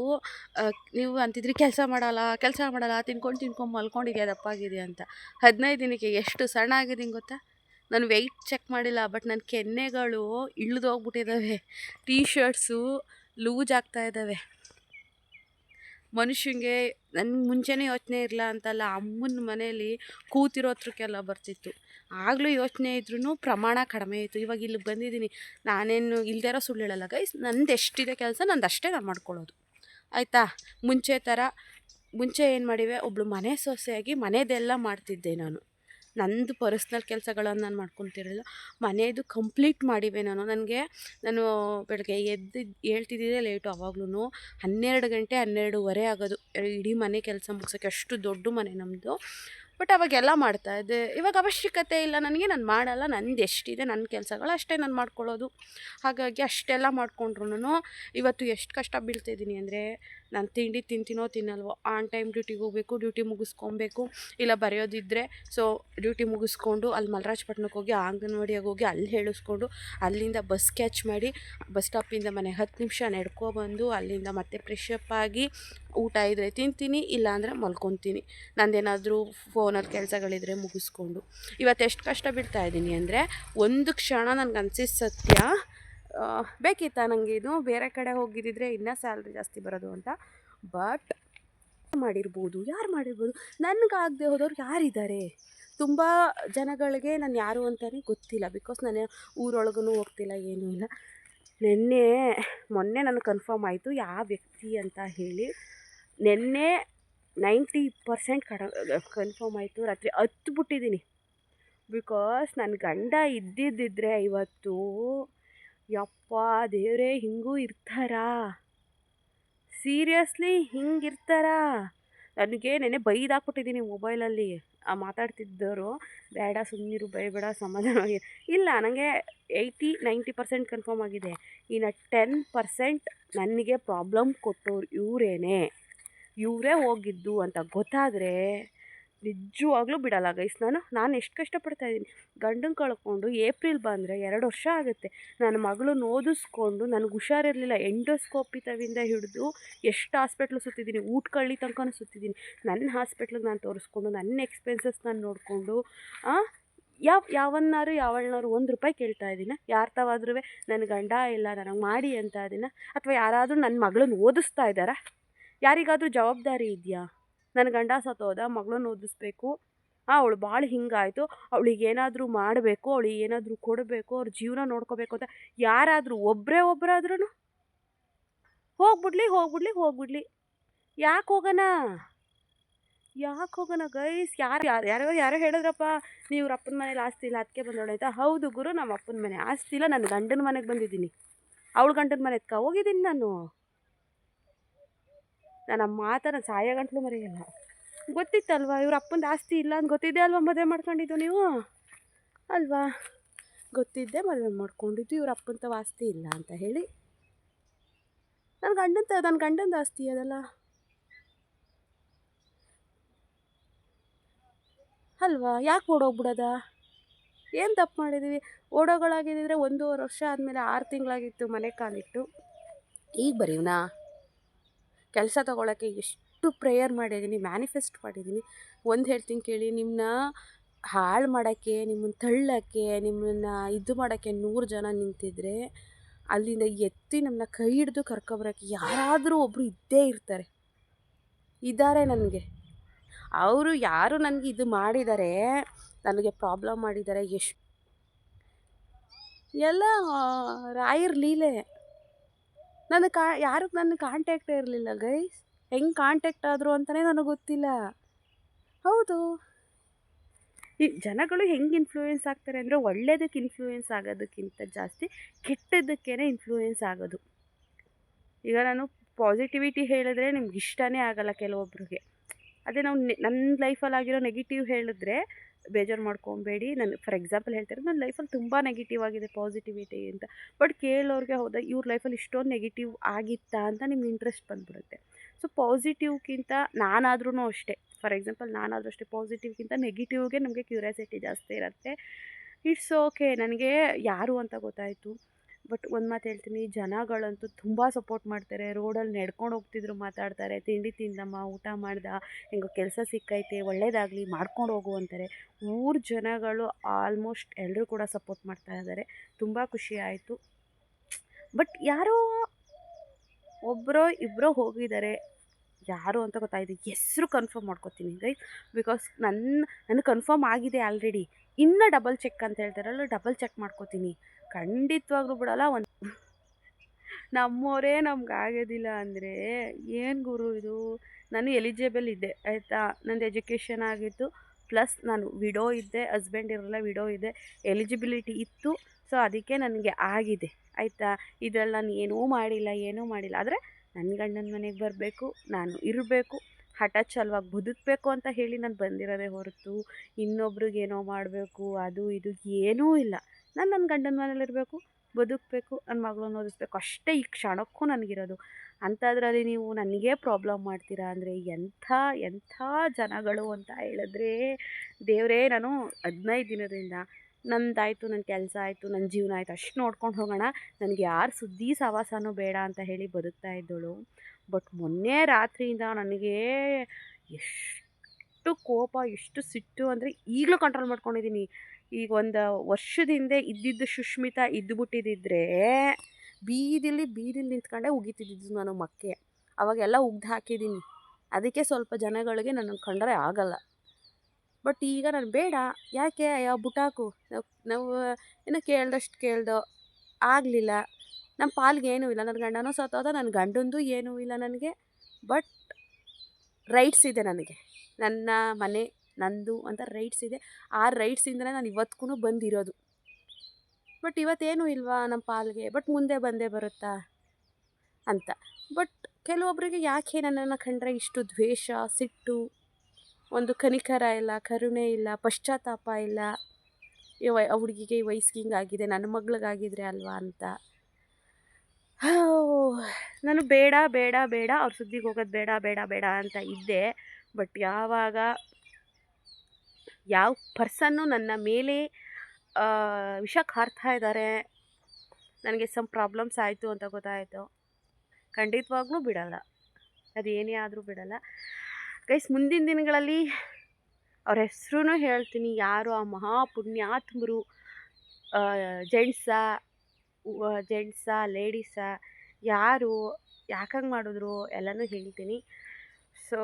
ನೀವು ಅಂತಿದ್ರಿ ಕೆಲಸ ಮಾಡಲ್ಲ ಕೆಲಸ ಮಾಡಲ್ಲ, ತಿನ್ಕೊಂಡು ತಿನ್ಕೊಂಡು ಮಲ್ಕೊಂಡಿದ್ಯಾ ದಪ್ಪಾಗಿದೆ ಅಂತ. ಹದಿನೈದು ದಿನಕ್ಕೆ ಎಷ್ಟು ಸಣ್ಣ ಆಗಿದ್ದೀನಿ ಗೊತ್ತಾ? ನಾನು ವೆಯ್ಟ್ ಚೆಕ್ ಮಾಡಿಲ್ಲ, ಬಟ್ ನನ್ನ ಕೆನ್ನೆಗಳು ಇಳಿದೋಗ್ಬಿಟ್ಟಿದ್ದಾವೆ ಟೀ ಶರ್ಟ್ಸು ಲೂಸ್ ಆಗ್ತಾ ಇದ್ದಾವೆ ಮನುಷ್ಯಂಗೆ ನನ್ಗೆ ಮುಂಚೆನೇ ಯೋಚನೆ ಇರಲ್ಲ ಅಂತಲ್ಲ, ಅಮ್ಮನ ಮನೇಲಿ ಕೂತಿರೋತ್ರಕ್ಕೆಲ್ಲ ಬರ್ತಿತ್ತು. ಆಗಲೂ ಯೋಚನೆ ಇದ್ರೂ ಪ್ರಮಾಣ ಕಡಿಮೆ ಇತ್ತು. ಇವಾಗ ಇಲ್ಲಿಗೆ ಬಂದಿದ್ದೀನಿ. ನಾನೇನು ಇಲ್ಲದೆ ಇರೋ ಸುಳ್ಳು ಹೇಳಲ್ಲ ಗೈಸ್ ನಂದು ಎಷ್ಟಿದೆ ಕೆಲಸ ನಂದು ಅಷ್ಟೇ ನಾನು ಮಾಡ್ಕೊಳ್ಳೋದು. ಆಯಿತಾ? ಮುಂಚೆ ಥರ ಮುಂಚೆ ಏನು ಮಾಡಿವೆ? ಒಬ್ಳು ಮನೆ ಸೊಸೆಯಾಗಿ ಮನೆದೆಲ್ಲ ಮಾಡ್ತಿದ್ದೆ ನಾನು. ನಂದು ಪರ್ಸ್ನಲ್ ಕೆಲಸಗಳನ್ನು ನಾನು ಮಾಡ್ಕೊತಿರಲಿಲ್ಲ. ಮನೆಯದು ಕಂಪ್ಲೀಟ್ ಮಾಡಿವೆ ನಾನು. ನನಗೆ, ನಾನು ಬೆಳಗ್ಗೆ ಎದ್ದು ಹೇಳ್ತಿದ್ದಿದ್ದೆ ಲೇಟು ಅವಾಗ್ಲೂ ಹನ್ನೆರಡು ಗಂಟೆ ಹನ್ನೆರಡುವರೆ ಆಗೋದು. ಇಡೀ ಮನೆ ಕೆಲಸ ಮುಗ್ಸೋಕ್ಕೆ ಅಷ್ಟು ದೊಡ್ಡ ಮನೆ ನಮ್ಮದು ಬಟ್ ಅವಾಗೆಲ್ಲ ಮಾಡ್ತಾ ಇದ್ದೆ. ಇವಾಗ ಅವಶ್ಯಕತೆ ಇಲ್ಲ, ನನಗೆ ನಾನು ಮಾಡಲ್ಲ, ನಂದು ಎಷ್ಟಿದೆ ನನ್ನ ಕೆಲಸಗಳು ಅಷ್ಟೇ ನಾನು ಮಾಡ್ಕೊಳ್ಳೋದು. ಹಾಗಾಗಿ ಅಷ್ಟೆಲ್ಲ ಮಾಡ್ಕೊಂಡ್ರು ಇವತ್ತು ಎಷ್ಟು ಕಷ್ಟ ಬೀಳ್ತಿದ್ದೀನಿ ಅಂದರೆ ನಾನು ತಿಂಡಿ ತಿಂತೀನೋ ತಿನ್ನಲ್ವೋ, ಆನ್ ಟೈಮ್ ಡ್ಯೂಟಿಗೆ ಹೋಗಬೇಕು, ಡ್ಯೂಟಿ ಮುಗಿಸ್ಕೊಬೇಕು, ಇಲ್ಲ ಬರೆಯೋದಿದ್ದರೆ ಸೊ ಡ್ಯೂಟಿ ಮುಗಿಸ್ಕೊಂಡು ಅಲ್ಲಿ ಮಲ್ರಾಜ್ಪಟ್ಣಕ್ಕೆ ಹೋಗಿ, ಅಂಗನವಾಡಿಯಾಗಿ ಹೋಗಿ ಅಲ್ಲಿ ಹೇಳಿಸ್ಕೊಂಡು ಅಲ್ಲಿಂದ ಬಸ್ ಕ್ಯಾಚ್ ಮಾಡಿ, ಬಸ್ ಸ್ಟಾಪಿಂದ ಮನೆಗೆ ಹತ್ತು ನಿಮಿಷ ನಡ್ಕೊಬಂದು ಅಲ್ಲಿಂದ ಮತ್ತೆ ಫ್ರೆಶ್ ಅಪ್ ಆಗಿ ಊಟ ಇದ್ದರೆ ತಿಂತೀನಿ, ಇಲ್ಲಾಂದರೆ ಮಲ್ಕೊತೀನಿ. ನಂದೇನಾದರೂ ಫೋನಲ್ಲಿ ಕೆಲಸಗಳಿದ್ರೆ ಮುಗಿಸ್ಕೊಂಡು. ಇವತ್ತು ಎಷ್ಟು ಕಷ್ಟ ಬಿಡ್ತಾ ಇದ್ದೀನಿ ಅಂದರೆ, ಒಂದು ಕ್ಷಣ ನನಗೆ ಅನಿಸಿದ ಸತ್ಯ ಬೇಕಿತ್ತಾ ನನಗೆ ಇದು? ಬೇರೆ ಕಡೆ ಹೋಗಿದ್ದಿದ್ರೆ ಇನ್ನೂ ಸ್ಯಾಲ್ರಿ ಜಾಸ್ತಿ ಬರೋದು ಅಂತ. ಬಟ್ ಮಾಡಿರ್ಬೋದು, ಯಾರು ಮಾಡಿರ್ಬೋದು? ನನಗಾಗದೆ ಹೋದವ್ರು ಯಾರಿದ್ದಾರೆ? ತುಂಬ ಜನಗಳಿಗೆ ನಾನು ಯಾರು ಅಂತಲೇ ಗೊತ್ತಿಲ್ಲ. ಬಿಕಾಸ್ ನಾನು ಊರೊಳಗೂ ಹೋಗ್ತಿಲ್ಲ, ಏನೂ ಇಲ್ಲ. ನಿನ್ನೆ, ಮೊನ್ನೆ ನನಗೆ ಕನ್ಫರ್ಮ್ ಆಯಿತು, ಯಾವ ವ್ಯಕ್ತಿ ಅಂತ ಹೇಳಿ. ನಿನ್ನೆ ನೈಂಟಿ ಪರ್ಸೆಂಟ್ ಕಡ ಕನ್ಫರ್ಮ್ ಆಯಿತು. ರಾತ್ರಿ ಹತ್ತು ಬಿಟ್ಟಿದ್ದೀನಿ. ಬಿಕಾಸ್ ನನ್ನ ಗಂಡ ಇದ್ದಿದ್ದಿದ್ರೆ ಇವತ್ತು ಯಪ್ಪ, ದೇವರೇ, ಹಿಂಗೂ ಇರ್ತಾರಾ? ಸೀರಿಯಸ್ಲಿ ಹಿಂಗಿರ್ತಾರಾ ನನಗೆ ನೆನೆ ಬೈದಾಕ್ಬಿಟ್ಟಿದ್ದೀನಿ ಮೊಬೈಲಲ್ಲಿ ಆ ಮಾತಾಡ್ತಿದ್ದವರು, ಬೇಡ ಸುಮ್ಮನಿರು ಬೈಬೇಡ ಸಮಾಧಾನವಾಗಿ ಇಲ್ಲ ನನಗೆ ಏಯ್ಟಿ, ನೈಂಟಿ ಪರ್ಸೆಂಟ್ ಕನ್ಫರ್ಮ್ ಆಗಿದೆ. ಇನ್ನು ಟೆನ್ ಪರ್ಸೆಂಟ್ ನನಗೆ ಪ್ರಾಬ್ಲಮ್ ಕೊಟ್ಟೋರು ಇವರೇನೆ. ಇವರೇ ಹೋಗಿದ್ದು ಅಂತ ಗೊತ್ತಾದರೆ ನಿಜವಾಗ್ಲೂ ಬಿಡಲ್ಲ ಗೈಸ್ ನಾನು ನಾನು ಎಷ್ಟು ಕಷ್ಟಪಡ್ತಾ ಇದ್ದೀನಿ. ಗಂಡನ ಕಳ್ಕೊಂಡು ಏಪ್ರಿಲ್ ಬಂದರೆ ಎರಡು ವರ್ಷ ಆಗುತ್ತೆ. ನನ್ನ ಮಗಳನ್ನ ಓದಿಸ್ಕೊಂಡು ನನಗೆ ಹುಷಾರಿರಲಿಲ್ಲ. ಎಂಡೋಸ್ಕೋಪಿ ತವಿಂದ ಹಿಡಿದು ಎಷ್ಟು ಹಾಸ್ಪಿಟ್ಲ್ ಸುತ್ತಿದ್ದೀನಿ. ಊಟಕಳ್ಳಿ ತನಕನೂ ಸುತ್ತಿದ್ದೀನಿ. ನನ್ನ ಹಾಸ್ಪಿಟ್ಲಿಗೆ ನಾನು ತೋರಿಸ್ಕೊಂಡು ನನ್ನ ಎಕ್ಸ್ಪೆನ್ಸಸ್ ನಾನು ನೋಡಿಕೊಂಡು ಯಾವ, ಯಾವನ್ನಾರು, ಯಾವಳ್ನಾರು ಒಂದು ರೂಪಾಯಿ ಕೇಳ್ತಾ ಇದ್ದೀನ? ಯಾರು ತಾವಾದ್ರೂ ನನ್ನ ಗಂಡ ಇಲ್ಲ, ನನಗೆ ಮಾಡಿ ಅಂತ ಅದನ್ನು ಅಥವಾ ಯಾರಾದರೂ ನನ್ನ ಮಗಳನ್ನ ಓದಿಸ್ತಾ ಇದ್ದಾರಾ? ಯಾರಿಗಾದರೂ ಜವಾಬ್ದಾರಿ ಇದೆಯಾ? ನನ್ನ ಗಂಡ ಸತ್ತೋದ ಮಗಳನ್ನ ಓದಿಸ್ಬೇಕು. ಹಾಂ ಅವಳು ಭಾಳ ಹಿಂಗಾಯಿತು. ಅವಳಿಗೆ ಏನಾದರೂ ಮಾಡಬೇಕು, ಅವಳಿಗೆ ಏನಾದರೂ ಕೊಡಬೇಕು, ಅವ್ರ ಜೀವನ ನೋಡ್ಕೋಬೇಕು ಅಂತ ಯಾರಾದರೂ ಒಬ್ಬರೇ ಒಬ್ಬರಾದ್ರೂ ಹೋಗ್ಬಿಡ್ಲಿ ಹೋಗ್ಬಿಡ್ಲಿ ಹೋಗ್ಬಿಡ್ಲಿ. ಯಾಕೆ ಹೋಗೋಣ ಯಾಕೆ ಹೋಗೋಣ ಗೈಸ್? ಯಾರು ಯಾರು, ಯಾರೋ ಯಾರೋ ಹೇಳಿದ್ರಪ್ಪ, ನೀವು ಅಪ್ಪನ ಮನೇಲಿ ಆಸ್ತಿ ಇಲ್ಲ ಅದಕ್ಕೆ ಬಂದವಳು ಆಯ್ತಾ? ಹೌದು ಗುರು ನಮ್ಮ ಅಪ್ಪನ ಮನೆ. ಆಸ್ತಿ ಇಲ್ಲ ನನ್ನ ಗಂಡನ ಮನೆಗೆ ಬಂದಿದ್ದೀನಿ. ಅವಳ ಗಂಡನ ಮನೆ ಎತ್ಕ ಹೋಗಿದ್ದೀನಿ ನಾನು? ನಾನು ಆ ಮಾತನ್ನ ಸಾಯ ಗಂಟಲು ಮರೆಯಲ್ಲ. ಗೊತ್ತಿತ್ತಲ್ವಾ, ಇವ್ರ ಅಪ್ಪಂದು ಆಸ್ತಿ ಇಲ್ಲ ಅಂತ ಗೊತ್ತಿದ್ದೆ ಅಲ್ವಾ ಮದುವೆ ಮಾಡ್ಕೊಂಡಿದ್ದು ನೀವು? ಅಲ್ವಾ? ಗೊತ್ತಿದ್ದೆ ಮದುವೆ ಮಾಡ್ಕೊಂಡಿದ್ದು, ಇವ್ರ ಅಪ್ಪಂತ ಆಸ್ತಿ ಇಲ್ಲ ಅಂತ ಹೇಳಿ. ನನ್ನ ಗಂಡಂತ ನನ್ನ ಗಂಡಂದು ಆಸ್ತಿ ಅದಲ್ಲ. ಅಲ್ವಾ, ಯಾಕೆ ಓಡೋಗ್ಬಿಡೋದ? ಏನು ತಪ್ಪು ಮಾಡಿದ್ದೀವಿ ಓಡೋಗಳಾಗಿದ್ದಿದ್ರೆ ಒಂದೂವರೆ ವರ್ಷ ಆದಮೇಲೆ ಆರು ತಿಂಗಳಾಗಿತ್ತು ಮನೆ ಕಾಲಿಟ್ಟು. ಈಗ ಬರೀವ್ನಾ ಕೆಲಸ ತೊಗೊಳಕ್ಕೆ ಎಷ್ಟು ಪ್ರೇಯರ್ ಮಾಡಿದ್ದೀನಿ, ಮ್ಯಾನಿಫೆಸ್ಟ್ ಮಾಡಿದ್ದೀನಿ. ಒಂದು ಹೇಳ್ತೀನಿ ಕೇಳಿ ನಿಮ್ಮನ್ನ ಹಾಳು ಮಾಡೋಕ್ಕೆ ನಿಮ್ಮನ್ನು ತಳ್ಳೋಕ್ಕೆ, ನಿಮ್ಮನ್ನ ಇದು ಮಾಡೋಕ್ಕೆ ನೂರು ಜನ ನಿಂತಿದ್ರೆ, ಅಲ್ಲಿಂದ ಎತ್ತಿ ನಮ್ಮನ್ನ ಕೈ ಹಿಡಿದು ಕರ್ಕೊಬರೋಕ್ಕೆ ಯಾರಾದರೂ ಒಬ್ಬರು ಇದ್ದೇ ಇರ್ತಾರೆ. ಇದ್ದಾರೆ ನನಗೆ. ಅವರು ಯಾರು ನನಗೆ ಇದು ಮಾಡಿದ್ದಾರೆ ನನಗೆ ಪ್ರಾಬ್ಲಮ್ ಮಾಡಿದ್ದಾರೆ ಎಷ್ಟು ಎಲ್ಲ, ರಾಯರ್ ಲೀಲೆ. ನನ್ನ ಕಾ, ಯಾರು ನನ್ನ ಕಾಂಟ್ಯಾಕ್ಟೇ ಇರಲಿಲ್ಲ ಗೈಸ್ ಹೆಂಗೆ ಕಾಂಟ್ಯಾಕ್ಟ್ ಆದರು ಅಂತಲೇ ನನಗೆ ಗೊತ್ತಿಲ್ಲ. ಹೌದು. ಈ ಜನಗಳು ಹೆಂಗೆ ಇನ್ಫ್ಲೂಯೆನ್ಸ್ ಆಗ್ತಾರೆ ಅಂದರೆ ಒಳ್ಳೇದಕ್ಕೆ ಇನ್ಫ್ಲೂಯೆನ್ಸ್ ಆಗೋದಕ್ಕಿಂತ ಜಾಸ್ತಿ ಕೆಟ್ಟದಕ್ಕೇ ಇನ್ಫ್ಲೂಯೆನ್ಸ್ ಆಗೋದು. ಈಗ ನಾನು ಪಾಸಿಟಿವಿಟಿ ಹೇಳಿದ್ರೆ ನಿಮ್ಗೆ ಇಷ್ಟನೇ ಆಗಲ್ಲ ಕೆಲವೊಬ್ರಿಗೆ. ಅದೇ ನಾವು ನೆ ನನ್ನ ಲೈಫಲ್ಲಿ ಆಗಿರೋ ನೆಗೆಟಿವ್ ಹೇಳಿದ್ರೆ ಬೇಜಾರು ಮಾಡ್ಕೊಬೇಡಿ. ನಾನು ಫಾರ್ ಎಕ್ಸಾಂಪಲ್ ಹೇಳ್ತಾರೆ ನನ್ನ ಲೈಫಲ್ಲಿ ತುಂಬ ನೆಗೆಟಿವ್ ಆಗಿದೆ ಪಾಸಿಟಿವಿಟಿ ಅಂತ. ಬಟ್ ಕೇಳೋರಿಗೆ ಹೌದಾ, ಇವ್ರ ಲೈಫಲ್ಲಿ ಇಷ್ಟೊಂದು ನೆಗೆಟಿವ್ ಆಗಿತ್ತಾ ಅಂತ ನಿಮ್ಗೆ ಇಂಟ್ರೆಸ್ಟ್ ಬಂದ್ಬಿಡುತ್ತೆ. ಸೊ ಪಾಸಿಟಿವ್ಗಿಂತ ನಾನಾದ್ರೂ ಅಷ್ಟೇ. ಫಾರ್ ಎಕ್ಸಾಂಪಲ್ ನಾನಾದರೂ ಅಷ್ಟೇ ಪಾಸಿಟಿವ್ಗಿಂತ ನೆಗೆಟಿವ್ಗೆ ನಮಗೆ ಕ್ಯೂರಿಯಾಸಿಟಿ ಜಾಸ್ತಿ ಇರುತ್ತೆ. ಇಟ್ಸ್ ಓಕೆ ನನಗೆ ಯಾರು ಅಂತ ಗೊತ್ತಾಯಿತು. ಬಟ್ ಒಂದು ಮಾತು ಹೇಳ್ತೀನಿ, ಜನಗಳಂತೂ ತುಂಬ ಸಪೋರ್ಟ್ ಮಾಡ್ತಾರೆ. ರೋಡಲ್ಲಿ ನಡ್ಕೊಂಡು ಹೋಗ್ತಿದ್ರು ಮಾತಾಡ್ತಾರೆ. ತಿಂಡಿ ತಿಂದಮ್ಮ, ಊಟ ಮಾಡ್ದ, ಹೆಂಗೋ ಕೆಲಸ ಸಿಕ್ಕೈತೆ, ಒಳ್ಳೇದಾಗಲಿ, ಮಾಡ್ಕೊಂಡು ಹೋಗು ಅಂತಾರೆ. ಊರ ಜನಗಳು ಆಲ್ಮೋಸ್ಟ್ ಎಲ್ಲರೂ ಕೂಡ ಸಪೋರ್ಟ್ ಮಾಡ್ತಾ ಇದ್ದಾರೆ ತುಂಬ ಖುಷಿ ಆಯಿತು. ಬಟ್ ಯಾರೋ ಒಬ್ಬರೋ ಇಬ್ಬರೋ ಹೋಗಿದ್ದಾರೆ ಯಾರು ಅಂತ ಗೊತ್ತಾಯಿತು ಹೆಸರು ಕನ್ಫರ್ಮ್ ಮಾಡ್ಕೊತೀನಿ ಗೈಸ್ ಬಿಕಾಸ್ ನನ್ನ ನನಗೆ ಕನ್ಫರ್ಮ್ ಆಗಿದೆ ಆಲ್ರೆಡಿ ಇನ್ನೂ ಡಬಲ್ ಚೆಕ್ ಅಂತ ಹೇಳ್ತಾರಲ್ಲ ಡಬಲ್ ಚೆಕ್ ಮಾಡ್ಕೋತೀನಿ. ಖಂಡಿತವಾಗ್ಲೂ ಬಿಡಲ್ಲ, ಒಂದು ನಮ್ಮವರೇ ನಮ್ಗೆ ಆಗೋದಿಲ್ಲ ಅಂದರೆ ಏನು ಗುರು ಇದು? ನಾನು ಎಲಿಜಿಬಲ್ ಇದ್ದೆ, ಆಯಿತಾ? ನಂದು ಎಜುಕೇಷನ್ ಆಗಿತ್ತು ಪ್ಲಸ್ ನಾನು ವಿಡೋ ಇದ್ದೆ ಹಸ್ಬೆಂಡ್ ಇರಲ್ಲ ವಿಡೋ ಇದೆ ಎಲಿಜಿಬಿಲಿಟಿ ಇತ್ತು ಸೊ ಅದಕ್ಕೆ ನನಗೆ ಆಗಿದೆ, ಆಯಿತಾ? ಇದರಲ್ಲಿ ನಾನು ಏನೂ ಮಾಡಿಲ್ಲ ಏನೂ ಮಾಡಿಲ್ಲ, ಆದರೆ ನನ್ನ ಗಂಡನ ಮನೆಗೆ ಬರಬೇಕು, ನಾನು ಇರಬೇಕು ಹಠ ಛಲವಾಗಿ ಬದುಕಬೇಕು ಅಂತ ಹೇಳಿ ನಾನು ಬಂದಿರೋದೇ ಹೊರತು, ಇನ್ನೊಬ್ರಿಗೇನೋ ಮಾಡಬೇಕು, ಅದು ಇದು ಏನೂ ಇಲ್ಲ. ನಾನು ನನ್ನ ಗಂಡನ ಮನೇಲಿರಬೇಕು ಬದುಕಬೇಕು ನನ್ನ ಮಗಳನ್ನ ಓದಿಸ್ಬೇಕು, ಅಷ್ಟೇ ಈ ಕ್ಷಣಕ್ಕೂ ನನಗಿರೋದು. ಅಂಥದ್ರಲ್ಲಿ ನೀವು ನನಗೇ ಪ್ರಾಬ್ಲಮ್ ಮಾಡ್ತೀರಾ ಅಂದರೆ ಎಂಥ ಎಂಥ ಜನಗಳು ಅಂತ ಹೇಳಿದ್ರೆ ದೇವರೇ, ನಾನು ಹದಿನೈದು ದಿನದಿಂದ ನಂದಾಯಿತು ನನ್ನ ಕೆಲಸ ಆಯಿತು ನನ್ನ ಜೀವನ ಆಯಿತು, ಅಷ್ಟು ನೋಡ್ಕೊಂಡು ಹೋಗೋಣ. ನನಗೆ ಯಾರು ಸುದ್ದಿ ಸಹವಾಸನೂ ಬೇಡ ಅಂತ ಹೇಳಿ ಬದುಕ್ತಾ ಇದ್ದಳು. ಬಟ್ ಮೊನ್ನೆ ರಾತ್ರಿಯಿಂದ ನನಗೆ ಎಷ್ಟು ಕೋಪ, ಎಷ್ಟು ಸಿಟ್ಟು ಅಂದರೆ ಈಗಲೂ ಕಂಟ್ರೋಲ್ ಮಾಡ್ಕೊಂಡಿದ್ದೀನಿ. ಈಗ ಒಂದು ವರ್ಷದ ಹಿಂದೆ ಇದ್ದಿದ್ದು ಸುಷ್ಮಿತಾ ಇದ್ದುಬಿಟ್ಟಿದ್ದಿದ್ರೆ ಬೀದಿಲಿ ಬೀದಿಲಿ ನಿಂತ್ಕೊಂಡೇ ಉಗಿತಿದ್ದಿದ್ದು ನಾನು ಮಕ್ಕೆ. ಅವಾಗೆಲ್ಲ ಉಗ್ದು ಹಾಕಿದ್ದೀನಿ. ಅದಕ್ಕೆ ಸ್ವಲ್ಪ ಜನಗಳಿಗೆ ನನ್ನ ಕಂಡರೆ ಆಗಲ್ಲ. ಬಟ್ ಈಗ ನಾನು ಬೇಡ. ಯಾಕೆ ಯಾವ ಬುಟಾಕು. ನಾವು ಏನೋ ಕೇಳ್ದಷ್ಟು ಕೇಳ್ದೋ. ಆಗಲಿಲ್ಲ. ನಮ್ಮ ಪಾಲ್ಗೆ ಏನೂ ಇಲ್ಲ. ನನ್ನ ಗಂಡನೂ ಸತ್ತೋದ ನನ್ನ ಗಂಡಂದು ಏನೂ ಇಲ್ಲ ನನಗೆ. ಬಟ್ ರೈಟ್ಸ್ ಇದೆ ನನಗೆ. ನನ್ನ ಮನೆ, ನಂದು ಅಂತ ರೈಟ್ಸ್ ಇದೆ. ಆ ರೈಟ್ಸಿಂದಲೇ ನಾನು ಇವತ್ತಿಗೂ ಬಂದಿರೋದು. ಬಟ್ ಇವತ್ತೇನೂ ಇಲ್ವಾ ನಮ್ಮ ಪಾಲ್ಗೆ? ಬಟ್ ಮುಂದೆ ಬಂದೇ ಬರುತ್ತಾ? ಅಂತ. ಬಟ್ ಕೆಲವೊಬ್ಬರಿಗೆ ಯಾಕೆ ನನ್ನನ್ನು ಕಂಡ್ರೆ ಇಷ್ಟು ದ್ವೇಷ, ಸಿಟ್ಟು, ಒಂದು ಕನಿಕರ ಇಲ್ಲ, ಕರುಣೆ ಇಲ್ಲ, ಪಶ್ಚಾತ್ತಾಪ ಇಲ್ಲ? ಈ ಹುಡುಗಿಗೆ ಈ ವಯಸ್ಸಿಗೆ ಹಿಂಗಾಗಿದೆ, ನನ್ನ ಮಗಳಿಗಾಗಿದ್ರೆ ಅಲ್ವಾ ಅಂತ. ನಾನು ಬೇಡ ಬೇಡ ಬೇಡ, ಅವ್ರ ಸುದ್ದಿಗೆ ಹೋಗೋದು ಬೇಡ ಬೇಡ ಬೇಡ ಅಂತ ಇದ್ದೆ. ಬಟ್ ಯಾವಾಗ, ಯಾವ ಪರ್ಸನ್ನು ನನ್ನ ಮೇಲೆ ವಿಷ ಕಾರ್ತಾ ಇದ್ದಾರೆ ನನಗೆ ಸಮ್ ಪ್ರಾಬ್ಲಮ್ಸ್ ಆಯಿತು ಅಂತ ಗೊತ್ತಾಯಿತು. ಖಂಡಿತವಾಗ್ಲೂ ಬಿಡಲ್ಲ. ಅದು ಏನೇ ಆದರೂ ಬಿಡಲ್ಲ. ಗೈಸ್, ಮುಂದಿನ ದಿನಗಳಲ್ಲಿ ಅವ್ರ ಹೆಸ್ರು ಹೇಳ್ತೀನಿ. ಯಾರು ಆ ಮಹಾ ಪುಣ್ಯಾತ್ಮರು ಜೆಂಟ್ಸಾ ಜೆಂಟ್ಸಾ, ಲೇಡೀಸಾ ಯಾರು ಯಾಕಂಗೆ ಮಾಡಿದ್ರು ಎಲ್ಲನೂ ಹೇಳ್ತೀನಿ. ಸೊ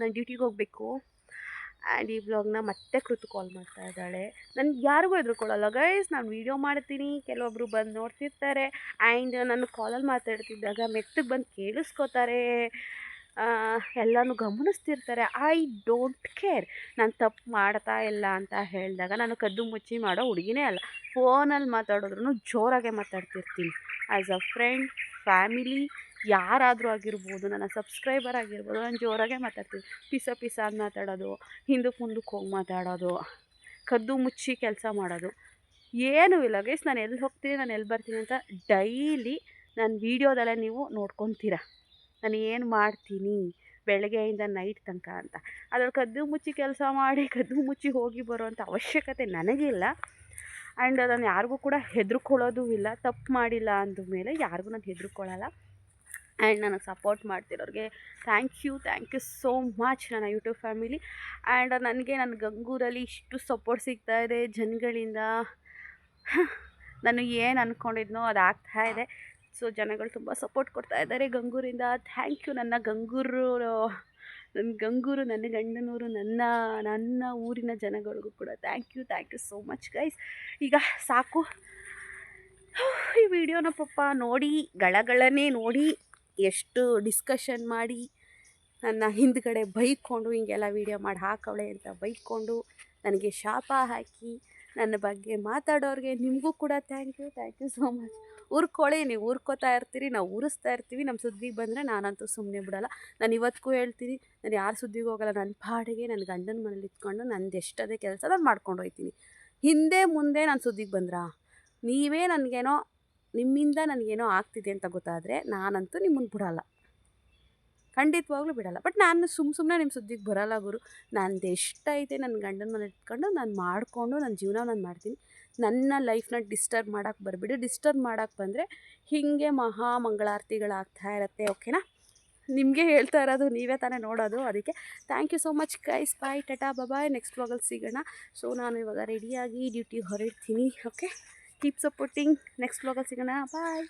ನಾನು ಡ್ಯೂಟಿಗೆ ಹೋಗಬೇಕು. ಆ್ಯಂಡ್ ಈ ವ್ಲಾಗ್ನ ಮತ್ತೆ ಕೃತು ಕಾಲ್ ಮಾಡ್ತಾ ಇದ್ದಾಳೆ. ನನಗೆ ಯಾರಿಗೂ ಎದುರುಕೊಳ್ಳಲ್ಲ. ಗೈಸ್, ನಾನು ವೀಡಿಯೋ ಮಾಡ್ತೀನಿ. ಕೆಲವೊಬ್ಬರು ಬಂದು ನೋಡ್ತಿರ್ತಾರೆ. ಆ್ಯಂಡ್ ನಾನು ಕಾಲಲ್ಲಿ ಮಾತಾಡ್ತಿದ್ದಾಗ ಮೆತ್ತಗೆ ಬಂದು ಕೇಳಿಸ್ಕೋತಾರೆ. ಎಲ್ಲನೂ ಗಮನಿಸ್ತಿರ್ತಾರೆ. I don't care. ನಾನು ತಪ್ಪು ಮಾಡ್ತಾ ಇಲ್ಲ ಅಂತ ಹೇಳಿದಾಗ ನಾನು ಕದ್ದು ಮುಚ್ಚಿ ಮಾಡೋ ಹುಡುಗಿನೇ ಅಲ್ಲ. ಫೋನಲ್ಲಿ ಮಾತಾಡಿದ್ರು ಜೋರಾಗೆ ಮಾತಾಡ್ತಿರ್ತೀನಿ. ಆ್ಯಸ್ ಅ ಫ್ರೆಂಡ್ ಫ್ಯಾಮಿಲಿ ಯಾರಾದರೂ ಆಗಿರ್ಬೋದು, ನನ್ನ ಸಬ್ಸ್ಕ್ರೈಬರ್ ಆಗಿರ್ಬೋದು, ನಾನು ಜೋರಾಗೆ ಮಾತಾಡ್ತೀನಿ. ಪಿಸ ಪಿಸ ಮಾತಾಡೋದು ಹಿಂದಕ್ಕೆ ಮುಂದಕ್ಕೆ ಹೋಗಿ ಮಾತಾಡೋದು, ಕದ್ದು ಮುಚ್ಚಿ ಕೆಲಸ ಮಾಡೋದು. ಏನೂ ಇಲ್ಲ ಗೈಸ್ ನಾನು ಎಲ್ಲಿ ಹೋಗ್ತೀನಿ, ನಾನು ಎಲ್ಲಿ ಬರ್ತೀನಿ ಅಂತ ಡೈಲಿ ನನ್ನ ವೀಡಿಯೋದಲ್ಲೇ ನೀವು ನೋಡ್ಕೊತೀರ. ನಾನು ಏನು ಮಾಡ್ತೀನಿ? ಬೆಳಗ್ಗೆಯಿಂದ ನೈಟ್ ತನಕ ಅಂತ. ಅದ್ರಲ್ಲಿ ಕದ್ದು ಮುಚ್ಚಿ ಕೆಲಸ ಮಾಡಿ, ಕದ್ದು ಮುಚ್ಚಿ ಹೋಗಿ ಬರೋವಂಥ ಅವಶ್ಯಕತೆ ನನಗಿಲ್ಲ. ಆ್ಯಂಡ್ ನಾನು ಯಾರಿಗೂ ಕೂಡ ಹೆದರ್ಕೊಳ್ಳೋದು ಇಲ್ಲ. ತಪ್ಪು ಮಾಡಿಲ್ಲ ಅಂದಮೇಲೆ ಯಾರಿಗೂ ನಾನು ಹೆದರ್ಕೊಳ್ಳಲ್ಲ. ಆ್ಯಂಡ್ ನನಗೆ support ಮಾಡ್ತಿರೋರಿಗೆ thank you thank you so much ನನ್ನ ಯೂಟ್ಯೂಬ್ ಫ್ಯಾಮಿಲಿ ಆ್ಯಂಡ್ ನನಗೆ ನನ್ನ ಗಂಗೂರಲ್ಲಿ ಇಷ್ಟು ಸಪೋರ್ಟ್ ಸಿಗ್ತಾ ಇದೆ. ಜನಗಳಿಂದ ನಾನು ಏನು ಅಂದ್ಕೊಂಡಿದ್ನೋ ಅದು ಆಗ್ತಾ ಇದೆ. ಸೊ ಜನಗಳು ತುಂಬ ಸಪೋರ್ಟ್ ಕೊಡ್ತಾ ಇದ್ದಾರೆ ಗಂಗೂರಿಂದ. ಥ್ಯಾಂಕ್ ಯು ನನ್ನ ಗಂಗೂರು ನನ್ನ ಗಂಗೂರು, ನನ್ನ ಗಂಡನೂರು, ನನ್ನ ನನ್ನ ಊರಿನ ಜನಗಳಿಗೂ ಕೂಡ thank you thank you so much guys ಈಗ ಸಾಕು. ಈ ವಿಡಿಯೋನ ಪಪ್ಪ ನೋಡಿ, ಗಳಗಳನ್ನೇ ನೋಡಿ, ಎಷ್ಟು ಡಿಸ್ಕಷನ್ ಮಾಡಿ, ನನ್ನ ಹಿಂದ್ಗಡೆ ಬೈಕೊಂಡು ಹಿಂಗೆಲ್ಲ ವೀಡಿಯೋ ಮಾಡಿ ಹಾಕವಳೆ ಅಂತ ಬೈಕೊಂಡು ನನಗೆ ಶಾಪ ಹಾಕಿ, ನನ್ನ ಬಗ್ಗೆ ಮಾತಾಡೋರಿಗೆ ನಿಮಗೂ ಕೂಡ thank you thank you so much ಉರ್ಕೊಳ್ಳಿ ನೀವು ಉರ್ಕೋತಾ ಇರ್ತೀರಿ, ನಾವು ಉರಿಸ್ತಾ ಇರ್ತೀವಿ ನಮ್ಮ ಸುದ್ದಿಗೆ ಬಂದರೆ ನಾನಂತೂ ಸುಮ್ಮನೆ ಬಿಡಲ್ಲ. ನಾನು ಇವತ್ತಿಗೂ ಹೇಳ್ತೀನಿ, ನಾನು ಯಾರು ಸುದ್ದಿಗೂ ಹೋಗಲ್ಲ ನನ್ನ ಪಾಡಿಗೆ ನನ್ನ ಗಂಡನ ಮನೇಲಿ ಇಟ್ಕೊಂಡು ನಂದು ಎಷ್ಟದೇ ಕೆಲಸ ನಾನು ಮಾಡ್ಕೊಂಡು ಹೋಗ್ತೀನಿ ಹಿಂದೆ ಮುಂದೆ ನಾನು ಸುದ್ದಿಗೆ ಬಂದ್ರಾ? ನೀವೇ ನನಗೇನೋ, ನಿಮ್ಮಿಂದ ನನಗೇನೋ ಆಗ್ತಿದೆ ಅಂತ ಗೊತ್ತಾದರೆ ನಾನಂತೂ ನಿಮ್ಮನ್ನು ಬಿಡಲ್ಲ. ಖಂಡಿತವಾಗ್ಲೂ ಬಿಡಲ್ಲ. ಬಟ್ ನಾನು ಸುಮ್ಮ ಸುಮ್ಮನೆ ನಿಮ್ಮ ಸುದ್ದಿಗೆ ಬರಲ್ಲ ಗುರು. ನಂದು ಎಷ್ಟೈತೆ ನನ್ನ ಗಂಡನ ಮನೆ ಇಟ್ಕೊಂಡು ನಾನು ಮಾಡಿಕೊಂಡು ನನ್ನ ಜೀವನ ನಾನು ಮಾಡ್ತೀನಿ. ನನ್ನ ಲೈಫ್ನ ಡಿಸ್ಟರ್ಬ್ ಮಾಡೋಕ್ಕೆ ಬರಬೇಡಿ. ಡಿಸ್ಟರ್ಬ್ ಮಾಡೋಕ್ಕೆ ಬಂದರೆ ಹೀಗೆ ಮಹಾ ಮಂಗಳಾರತಿಗಳಾಗ್ತಾ ಇರುತ್ತೆ, ಓಕೆನಾ? ನಿಮಗೆ ಹೇಳ್ತಾ ಇರೋದು ನೀವೇ ತಾನೇ ನೋಡೋದು, ಅದಕ್ಕೆ thank you so much guys bye tata bye next ವಾಗಲ್ಲಿ ಸಿಗೋಣ. ಸೊ ನಾನು ಇವಾಗ ರೆಡಿಯಾಗಿ ಡ್ಯೂಟಿಗೆ ಹೊರಡ್ತೀನಿ, ಓಕೆ? ಕೀಪ್ ಸಪೋರ್ಟಿಂಗ್ ನೆಕ್ಸ್ಟ್ ವ್ಲಾಗಲ್ಲಿ ಸಿಗೋಣ. ಬಾಯ್